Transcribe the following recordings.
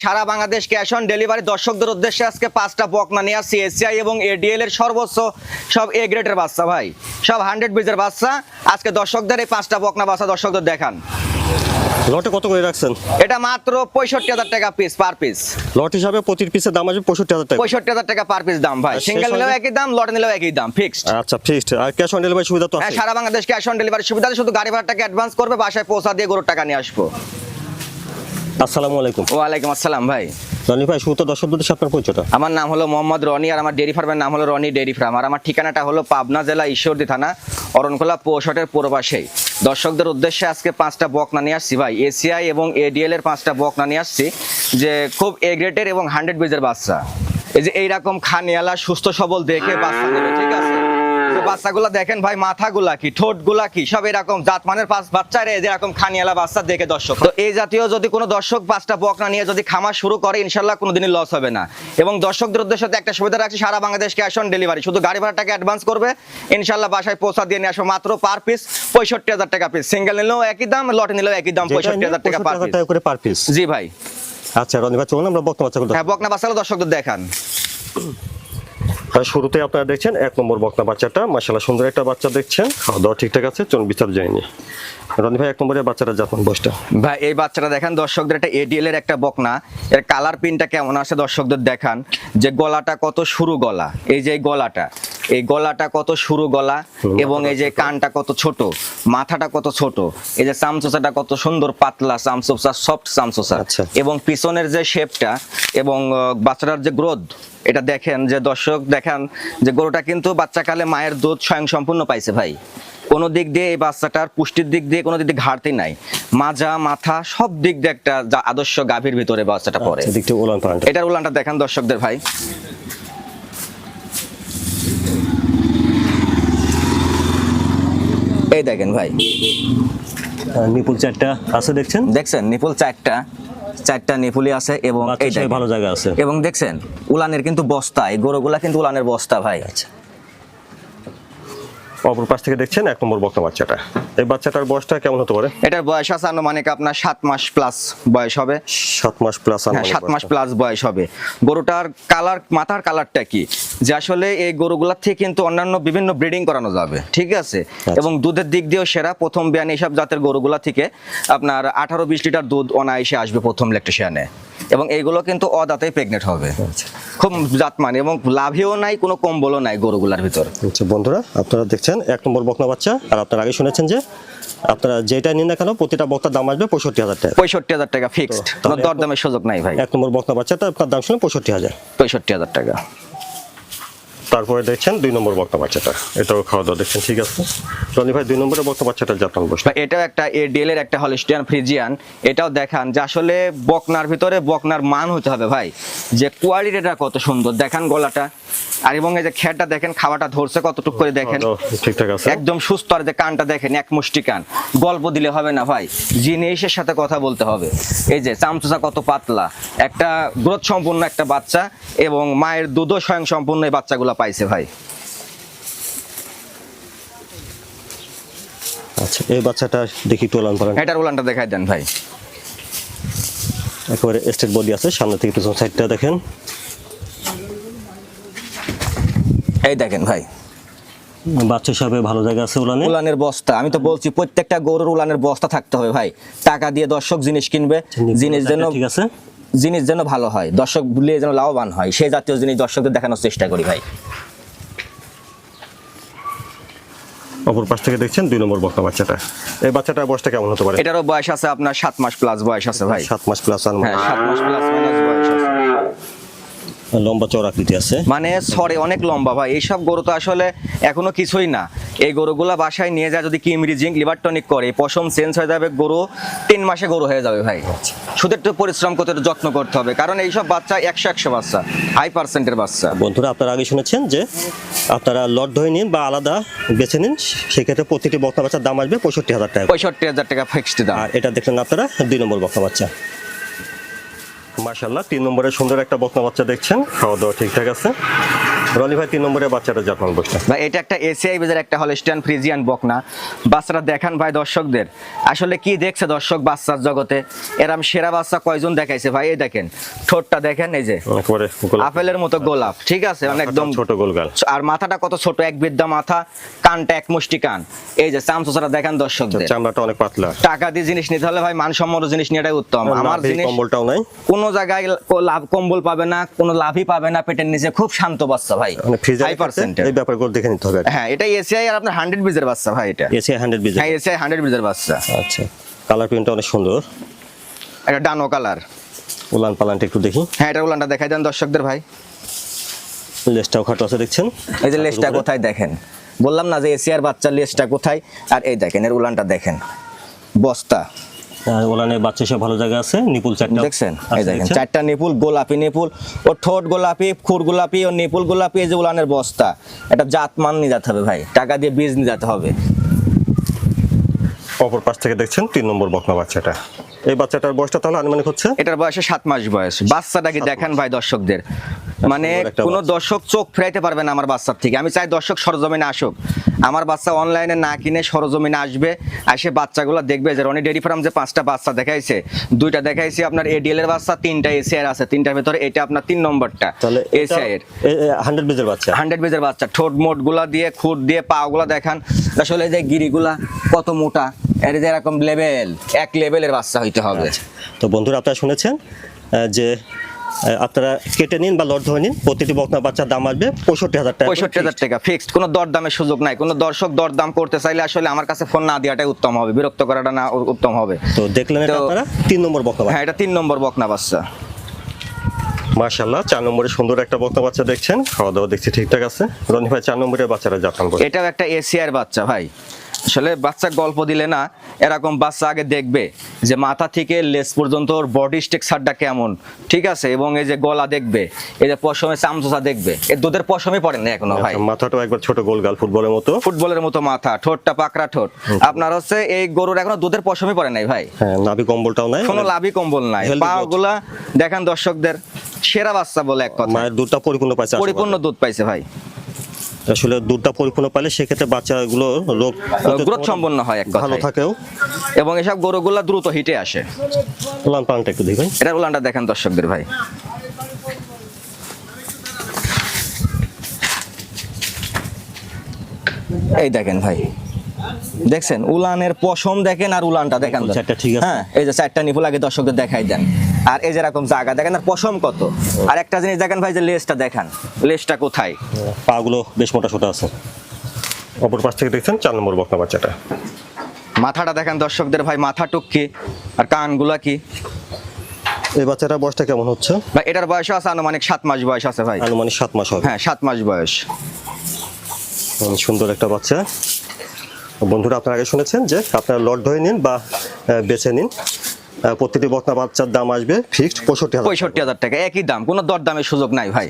Sara Bangladesh cash on delivery দর্শকদের উদ্দেশ্যে আজকে পাঁচটা বকনা নিয়ে আসছি এসিআই এবং এডিএল এর সর্বোচ্চ সব এ গ্রেডের বাচ্চা ভাই। সব হান্ড্রেড বিজের বাচ্চা। আজকে দর্শকদের এই পাঁচটা বকনা বাচ্চা দর্শকদের দেখান। লটে কত করে রাখছেন? এটা মাত্র পঁয়ষট্টি হাজার টাকা পিস পার পিস লট হিসাবে প্রতি পিসের দাম আসবে পঁয়ষট্টি হাজার টাকা। পঁয়ষট্টি হাজার টাকা পার পিস দাম ভাই। সিঙ্গেল নিলেও একই দাম লট নিলেও একই দাম ফিক্সড আচ্ছা ফিক্সড আর ক্যাশ অন ডেলিভারি সুবিধা তো হ্যাঁ সারা বাংলাদেশ ক্যাশ অন ডেলিভারি সুবিধা শুধু গাড়ি ভাড়াটাকে অ্যাডভান্স করবে বাসায় পৌঁছা দিয়ে গরুর টাকা নিয়ে আসব। আসসালামু আলাইকুম। ওয়ালাইকুম আসসালাম ভাই। রনি ভাই শুরুতে দর্শকদের সাথে আপনার পরিচয়টা। আমার নাম হলো মোহাম্মদ রনি আর আমার ডেরি ফার্মের নাম হলো রনি ডেরি ফার্ম। আর আমার ঠিকানাটা হলো পাবনা জেলা ঈশ্বরদী থানা অরণখোলা পৌষটের পূর্ব পাশেই দর্শকদের উদ্দেশ্যে আজকে পাঁচটা বকনা নিয়ে আসছি ভাই। এসিআই এবং এডিএল এর পাঁচটা বকনা নিয়ে আসছি যে খুব এ গ্রেডের এবং হান্ড্রেড বিজের বাচ্চা। এই যে এইরকম খানিয়ালা সুস্থ সবল দেখে বাচ্চা নেবে ঠিক আছে? বাচ্চাগুলা দেখেন ভাই মাথাগুলা কি ঠোঁটগুলা কি সব এরকম জাতমানের পাঁচ বাচ্চা রে এরকম খানিয়ালা বাচ্চা দেখে দর্শক তো এই জাতীয় যদি কোনো দর্শক পাঁচটা বকনা নিয়ে যদি খামার শুরু করে ইনশাল্লাহ কোনোদিনই লস হবে না। এবং দর্শকদের উদ্দেশ্যে একটা সুবিধা রাখছি সারা বাংলাদেশ ক্যাশ অন ডেলিভারি শুধু গাড়ি ভাড়াটাকে অ্যাডভান্স করবে ইনশাল্লাহ বাসায় পৌঁছা দিয়ে নিয়ে আসব মাত্র পার পিস পঁয়ষট্টি হাজার টাকা পিস সিঙ্গেল নিলেও একই দাম লটে নিলেও একই দাম পঁয়ষট্টি হাজার টাকা পার পিস টাকা করে পার পিস জি ভাই। আচ্ছা রনি ভাই চলুন আমরা বক্তা বাচ্চাগুলো হ্যাঁ বকনা বাচ্চাগুলো দর্শকদের দেখান। শুরুতে আপনারা দেখছেন এক নম্বর বকনা বাচ্চাটা। মাসাল্লাহ সুন্দর একটা বাচ্চা দেখছেন। খাওয়া দাওয়া ঠিকঠাক আছে, চলুন বিচার যায়নি রনি ভাই, এক নম্বরের বাচ্চাটা যাতন বসটা ভাই, এই বাচ্চাটা দেখেন, দর্শকদের একটা এডিএল এর একটা বকনা। এর কালার প্রিন্টটা কেমন আছে, দর্শকদের দেখান। যে গলাটা কত সরু গলা, এই যে গলাটা। এই গলাটা কত সরু গলা এবং এই যে কানটা কত ছোট? মাথাটা কত ছোট? এই যে চামচোচাটা কত সুন্দর পাতলা চামচোচা সফট চামচোচা। আচ্ছা। এবং পিছনের যে শেপটা এবং বাচ্চাটার যে গ্রোথ এটা দেখেন যে দর্শক দেখান যে গরুটা কিন্তু বাচ্চাকালে মায়ের দুধ স্বয়ং সম্পূর্ণ পাইছে ভাই। কোনো দিক দিয়ে এই বাচ্চাটার পুষ্টির দিক দিয়ে কোনো দিক দিয়ে ঘাটতি নাই। মাজা মাথা সব দিক দিয়ে একটা আদর্শ গাভীর ভিতরে বাচ্চাটা পড়ে। পালানটা। এটার উলানটা দেখেন দর্শকদের ভাই। এই দেখেন ভাই। নিপুল চারটা আছে দেখছেন? দেখছেন নিপুল চারটা চারটা নিপুলি আছে এবং ভালো জায়গা আছে। এবং দেখছেন উলানের কিন্তু বস্তা এই গরুগুলা কিন্তু উলানের বস্তা ভাই। আচ্ছা। অপর পাশ থেকে দেখছেন এক নম্বর বকনা বাচ্চাটা। এই বাচ্চাটার বয়সটা কেমন হতে পারে? এটার বয়স আছে আনুমানিক আপনার সাত মাস প্লাস বয়স হবে। সাত মাস প্লাস হ্যাঁ সাত মাস প্লাস বয়স হবে। গরুটার কালার মাথার কালারটা কি? যে আসলে এই গরুগুলার থেকে কিন্তু অন্যান্য বিভিন্ন ব্রিডিং করানো যাবে ঠিক আছে? এবং দুধের দিক দিয়েও সেরা। প্রথম বিয়ান এইসব জাতের গরুগুলা থেকে আপনার আঠারো বিশ লিটার দুধ অনায়াসে আসবে প্রথম ল্যাকটেশিয়ানে এবং এইগুলো কিন্তু অদাতেই প্রেগনেন্ট হবে। খুব জাতমান এবং লাভেও নাই কোনো কম্বলও নাই গরুগুলার ভিতর। আচ্ছা বন্ধুরা আপনারা দেখছেন এক নম্বর বকনা বাচ্চা আর আপনারা আগে শুনেছেন যে আপনারা যেটা নিন না কেন প্রতিটা বক্তার দাম আসবে পঁয়ষট্টি হাজার টাকা। পঁয়ষট্টি হাজার টাকা ফিক্সড কোনো দরদামের সুযোগ নাই ভাই। এক নম্বর বকনা বাচ্চাটা আপনার দাম শুনে পঁয়ষট্টি হাজার। পঁয়ষট্টি হাজার টাকা। তারপরে দেখছেন দুই নম্বর বকনা বাচ্চাটা। এটাও খাওয়া দাওয়া দেখছেন ঠিক আছে? রনি ভাই দুই নম্বরের বকনা বাচ্চাটা জাপান বসে? এটাও একটা এডিএল এর একটা হলিস্টিয়ান ফ্রিজিয়ান এটাও দেখান যে আসলে বকনার ভিতরে বকনার মান হতে হবে ভাই। যে কোয়ালিটিটা কত সুন্দর দেখান গলাটা। আর এবং এই যে খেরটা দেখেন খাওয়াটা ধরছে কতটুকু করে দেখেন। ঠিকঠাক আছে। একদম সুস্থ আর যে কানটা দেখেন এক মুষ্টি কান গল্প দিলে হবে না ভাই জিনিসের সাথে কথা বলতে হবে। এই যে চামচুচা কত পাতলা। একটা গ্রোথ সম্পূর্ণ একটা বাচ্চা এবং মায়ের দুধও স্বয়ং সম্পূর্ণ এই বাচ্চাগুলো পাইছে ভাই। আচ্ছা এই বাচ্চাটা দেখি একটু ওলান পালান। এটার উলানটা দেখাই দেন ভাই। একেবারে স্টেট বডি আছে সামনে থেকে পিছন সাইডটা দেখেন। এই দেখেন ভাই। বাচ্চা হিসাবে ভালো জায়গা আছে ওলানে। উলানের বস্তা আমি তো বলছি প্রত্যেকটা গরুর উলানের বস্তা থাকতে হবে ভাই। টাকা দিয়ে দর্শক জিনিস কিনবে জিনিস যেন ঠিক আছে। জিনিস যেন ভালো হয় দর্শক বুলিয়ে যেন লাভবান হয় সেই জাতীয় জিনিস দর্শকদের দেখানোর চেষ্টা করি ভাই। অপর পাশ থেকে দেখছেন দুই নম্বর বকনা বাচ্চাটা। এই বাচ্চাটার বয়সটা কেমন হতে পারে? এটারও বয়স আছে আপনার সাত মাস প্লাস বয়স আছে ভাই। সাত মাস প্লাস হ্যাঁ সাত মাস প্লাস বয়স আছে। লম্বা চওড়া আকৃতি আছে। মানে সরে অনেক লম্বা ভাই। এইসব গরু তো আসলে এখনও কিছুই না। এই গরুগুলা বাসায় নিয়ে যায় যদি কিমরি জিঙ্ক লিভার টনিক করে পশম চেঞ্জ হয়ে যাবে গরু তিন মাসে গরু হয়ে যাবে ভাই। শুধু একটু পরিশ্রম করতে একটু যত্ন করতে হবে। কারণ এইসব বাচ্চা একশো একশো বাচ্চা হাই পার্সেন্টের বাচ্চা। বন্ধুরা আপনারা আগে শুনেছেন যে আপনারা লট ধরে নিন বা আলাদা বেছে নিন সেক্ষেত্রে প্রতিটি বকনা বাচ্চার দাম আসবে পঁয়ষট্টি হাজার টাকা। পঁয়ষট্টি হাজার টাকা ফিক্সড দাম। আর এটা দেখলেন আপনারা দুই নম্বর বকনা বাচ্চা। মার্শাল্লাহ তিন নম্বরে সুন্দর একটা বকনা বাচ্চা দেখছেন। খাওয়া দাওয়া ঠিকঠাক আছে। রনি ভাই তিন নম্বরে বাচ্চাটা বসটা ভাই এটা একটা এসিআই বেজের একটা হলস্টিয়ান ফ্রিজিয়ান বকনা। বাচ্চারা দেখান ভাই দর্শকদের। আসলে কি দেখছে দর্শক বাচ্চার জগতে? এরম সেরা বাচ্চা কয়জন দেখাইছে ভাই? এই দেখেন ঠোঁটটা দেখেন এই যে। একেবারে আপেলের মতো গোলাপ ঠিক আছে? মানে একদম ছোট গোলগাল। আর মাথাটা কত ছোট এক বিদ্যা মাথা কানটা এক মুষ্টি কান। এই যে চামচোচারা দেখেন দর্শকদের। চামড়াটা অনেক পাতলা। টাকা দিয়ে জিনিস নিতে হলে ভাই মানসম্মত জিনিস নেওয়াটাই উত্তম। আমার জিনিস কম্বলটাও নাই। কোনো জায়গায় লাভ কম্বল পাবে না কোনো লাভই পাবে না পেটের নিচে খুব শান্ত বাচ্চা ভাই মানে হাই পার্সেন্টের এই ব্যাপারগুলো দেখে নিতে হবে হ্যাঁ এটা এসিআই আর আপনার হান্ড্রেড বিজের বাচ্চা ভাই এটা। এসি হান্ড্রেড বিজ হ্যাঁ এসিআই হান্ড্রেড বিজের বাচ্চা। আচ্ছা কালার প্রিন্টটা অনেক সুন্দর। এটা ডানো কালার উলান পালানটা একটু দেখি। হ্যাঁ এটা উলানটা দেখাই দেন দর্শকদের ভাই। লেজটাও খাটো আছে দেখছেন? এই যে লেজটা কোথায় দেখেন? বললাম না যে এসিআর বাচ্চার লেজটা কোথায়? আর এই দেখেন এর উলানটা দেখেন। বস্তা। ওলানে বাচ্চা সব ভালো জায়গা আছে নিপুল চারটা দেখছেন? এই দেখেন চারটা নিপুল গোলাপি নিপুল ও ঠোঁট গোলাপি খুর গোলাপি ও নিপুল গোলাপি এই যে উলানের বস্তা। এটা জাতমান নিয়ে যেতে হবে ভাই টাকা দিয়ে বীজ নিয়ে যেতে হবে। অপর পাশ থেকে দেখছেন তিন নম্বর বকনা বাচ্চাটা। এই বাচ্চাটার বয়সটা তাহলে আনুমানিক হচ্ছে? এটার বয়সে সাত মাস বয়স। বাচ্চাটাকে দেখেন ভাই দর্শকদের। মানে কোনো দর্শক চোখ ফেরাইতে পারবে না আমার বাচ্চার থেকে। আমি চাই দর্শক সরজমিনে আসুক। আমার বাচ্চা অনলাইনে না কিনে সরজমিনে আসবে এসে বাচ্চাগুলো দেখবে যে রনি ডেরি ফার্ম যে পাঁচটা বাচ্চা দেখাইছে দুইটা দেখাইছে আপনার এডিএল এর বাচ্চা তিনটা এসিআর আছে তিনটার ভিতরে এটা আপনার তিন নম্বরটা এসিআই এর। হান্ড্রেড বিজের বাচ্চা? হান্ড্রেড বেজের বাচ্চা ঠোঁট মোটগুলা দিয়ে খুঁট দিয়ে পা গুলা দেখান। আসলে যে গিরিগুলা কত মোটা এর যে এরকম লেভেল এক লেভেলের বাচ্চা হইতে হবে। তো বন্ধুরা আপনারা শুনেছেন যে আপনারা কেটে নিন বা লট ধরে নিন প্রতিটি বকনা বাচ্চার দাম আসবে পঁয়ষট্টি হাজার টাকা পঁয়ষট্টি হাজার টাকা ফিক্সড কোনো দরদামের সুযোগ নাই। কোনো দর্শক দরদাম করতে চাইলে আসলে আমার কাছে ফোন না দেওয়াটাই উত্তম হবে। বিরক্ত করাটা না উত্তম হবে। তো দেখলেন এটা আপনারা? তিন নম্বর বকনা হ্যাঁ এটা তিন নম্বর বকনা বাচ্চা। মার্শাল্লাহ চার নম্বরে সুন্দর একটা বকনা বাচ্চা দেখছেন। খাওয়া দাওয়া দেখছি ঠিকঠাক আছে। রনি ভাই চার নম্বরের বাচ্চারা করে এটাও একটা এশিয়ার বাচ্চা ভাই। আসলে বাচ্চা গল্প দিলে না এরকম বাচ্চা আগে দেখবে যে মাথা থেকে লেস পর্যন্ত ওর বডি স্ট্রাকচারটা কেমন ঠিক আছে? এবং এই যে গলা দেখবে এই যে পশমে চামচোচা দেখবে এর দুধের পশমে পড়ে না এখনও ভাই? মাথাটাও একবার ছোট গোল গাল ফুটবলের মতো। ফুটবলের মতো মাথা ঠোঁটটা পাকড়া ঠোঁট। আপনার হচ্ছে এই গরুর এখনও দুধের পশমে পড়ে নাই ভাই? হ্যাঁ নাভি কম্বলটাও নাই কোনো লাভই কম্বল নাই। Healthy পা growth. গুলা দেখেন দর্শকদের সেরা বাচ্চা বলে এক কথা। মায়ের দুধটা পরিপূর্ণ পাইছে পরিপূর্ণ দুধ পাইছে ভাই। আসলে দুধটা পরিপূর্ণ পাইলে সেক্ষেত্রে বাচ্চাগুলো রোগ গ্রোথ সম্পন্ন হয় এক ভালো থাকেও। এবং এসব গরুগুলা দ্রুত হিটে আসে। উলান পালানটা একটু দেখবেন। এটা উলানটা দেখেন দর্শকদের ভাই। এই দেখেন ভাই। দেখছেন উলানের পশম দেখেন আর উলানটা দেখেন চারটা ঠিক আছে। হ্যাঁ এই যে চারটা নিপুল আগে দর্শকদের দেখাই দেন। আর এই যে এরকম জায়গা দেখেন আর পশম কত। আর একটা জিনিস দেখেন ভাই যে লেজটা দেখান লেজটা কোথায়? পাগুলো বেশ মোটা সোটা আছে। অপর পাশ থেকে দেখছেন চার নম্বর বকনা বাচ্চাটা। মাথাটা দেখেন দর্শকদের ভাই মাথা টুকি আর কানগুলা কি? এই বাচ্চাটার বয়সটা কেমন হচ্ছে? ভাই এটার বয়স আছে আনুমানিক সাত মাস বয়স আছে ভাই। আনুমানিক সাত মাস হবে। হ্যাঁ সাত মাস বয়স। সুন্দর একটা বাচ্চা। বন্ধুরা আপনারা আগে শুনেছেন যে আপনারা লট ধরে নিন বা বেছে নিন। প্রতিটি বকনা বাচ্চার দাম আসবে ফিক্সড পঁয়ষট্টি হাজার পঁয়ষট্টি হাজার টাকা একই দাম কোনো দর দামের সুযোগ নাই ভাই।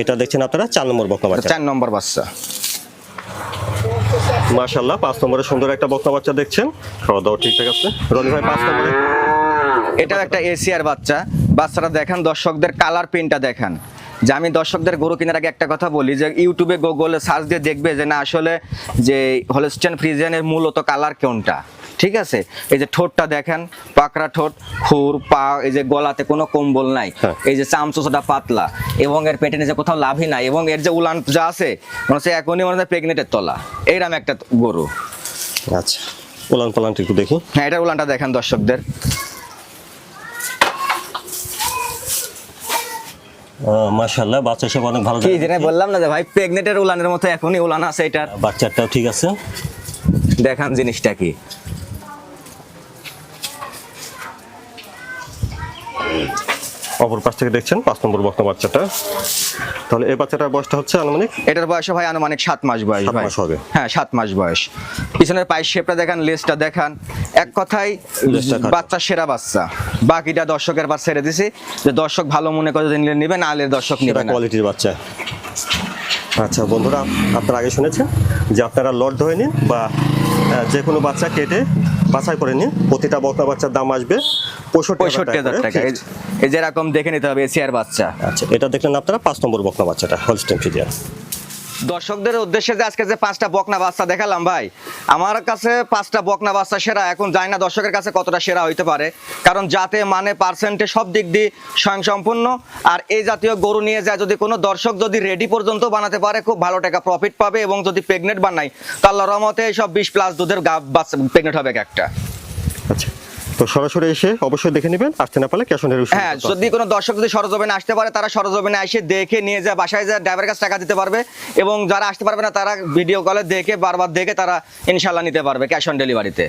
এটা দেখছেন আপনারা চার নম্বর বকনা বাচ্চা। চার নম্বর বাচ্চা। মাশাল্লাহ পাঁচ নম্বরে সুন্দর একটা বকনা বাচ্চা দেখছেন। খাওয়া দাওয়া ঠিকঠাক আছে। রনি ভাই পাঁচ নম্বরে। এটাও একটা এসিআর বাচ্চা। বাচ্চাটা দেখান দর্শকদের কালার প্রিন্টটা দেখান। যে আমি দর্শকদের গরু কেনার আগে একটা কথা বলি যে ইউটিউবে গুগলে সার্চ দিয়ে দেখবে যে না আসলে যে হলস্টেন ফ্রিজিয়ানের মূলত কালার কোনটা? ঠিক আছে? এই যে ঠোঁটটা দেখেন পাকড়া ঠোঁট খুর পা এই যে গলাতে কোনো কম্বল নাই। হ্যাঁ। এই যে চামচোচাটা পাতলা। এবং এর পেটে নিচে কোথাও লাভই নাই। এবং এর যে উলান যা আছে মনে হচ্ছে এখনই মনে হচ্ছে প্রেগনেন্টের তলা। এইরকম একটা গরু। আচ্ছা। উলান পালানটা একটু দেখি। হ্যাঁ এটা উলানটা দেখেন দর্শকদের। মাশাল্লাহ বাচ্চা সব অনেক ভালো কি জানি বললাম না যে ভাই প্রেগনেন্টের উলানের মতো এখনই উলান আছে এটার। বাচ্চাটাও ঠিক আছে। দেখান জিনিসটা কি। অপর পাশ থেকে দেখছেন পাঁচ নম্বর বকনা বাচ্চাটা। তাহলে এই বাচ্চাটার বয়সটা হচ্ছে আনুমানিক? এটার বয়স ভাই আনুমানিক সাত মাস বয়স ভাই। মাস হবে। হ্যাঁ সাত মাস বয়স। পিছনের পায়ের শেপটা দেখান লেজটা দেখান। এক কথায় বাচ্চা সেরা বাচ্চা। বাকিটা দর্শকের পাশ ছেড়ে দিছি। যে দর্শক ভালো মনে করে যদি নিলে নিবে না হলে দর্শক নিবে সেটা না। কোয়ালিটির বাচ্চা। আচ্ছা বন্ধুরা আপনারা আগে শুনেছেন যে আপনারা লট ধরে নিন বা যে কোনো বাচ্চা কেটে বাছাই করে নিন। প্রতিটা বকনা বাচ্চার দাম আসবে পঁয়ষট্টি পঁয়ষট্টি হাজার টাকা এই- এই যেরকম দেখে নিতে হবে এসিআর বাচ্চা। আচ্ছা এটা দেখলেন আপনারা পাঁচ নম্বর বকনা বাচ্চাটা হলস্টেন ফিজিয়ান দর্শকদের উদ্দেশ্যে যে আজকে যে পাঁচটা বকনা বাচ্চা দেখালাম ভাই আমার কাছে পাঁচটা বকনা বাচ্চা সেরা এখন জানি না দর্শকের কাছে কতটা সেরা হইতে পারে কারণ যাতে মানে পার্সেন্টে সব দিক দিয়ে স্বয়ংসম্পূর্ণ আর এই জাতীয় গরু নিয়ে যায় যদি কোনো দর্শক যদি রেডি পর্যন্ত বানাতে পারে খুব ভালো টাকা প্রফিট পাবে এবং যদি প্রেগনেন্ট বানাই তো আল্লাহ রহমতে সব বিশ প্লাস দুধের গা বাচ্চা প্রেগনেন্ট হবে একটা। তো সরাসরি এসে অবশ্যই দেখে নেবেন আসতে না পারলে ক্যাশ অন ডেলিভারি হ্যাঁ যদি কোনো দর্শক যদি সরজমিনে আসতে পারে তারা সরজমিনে এসে দেখে নিয়ে যায় বাসায় যায় ড্রাইভারের কাছে টাকা দিতে পারবে এবং যারা আসতে পারবে না তারা ভিডিও কলে দেখে বারবার দেখে তারা ইনশাল্লাহ নিতে পারবে ক্যাশ অন ডেলিভারিতে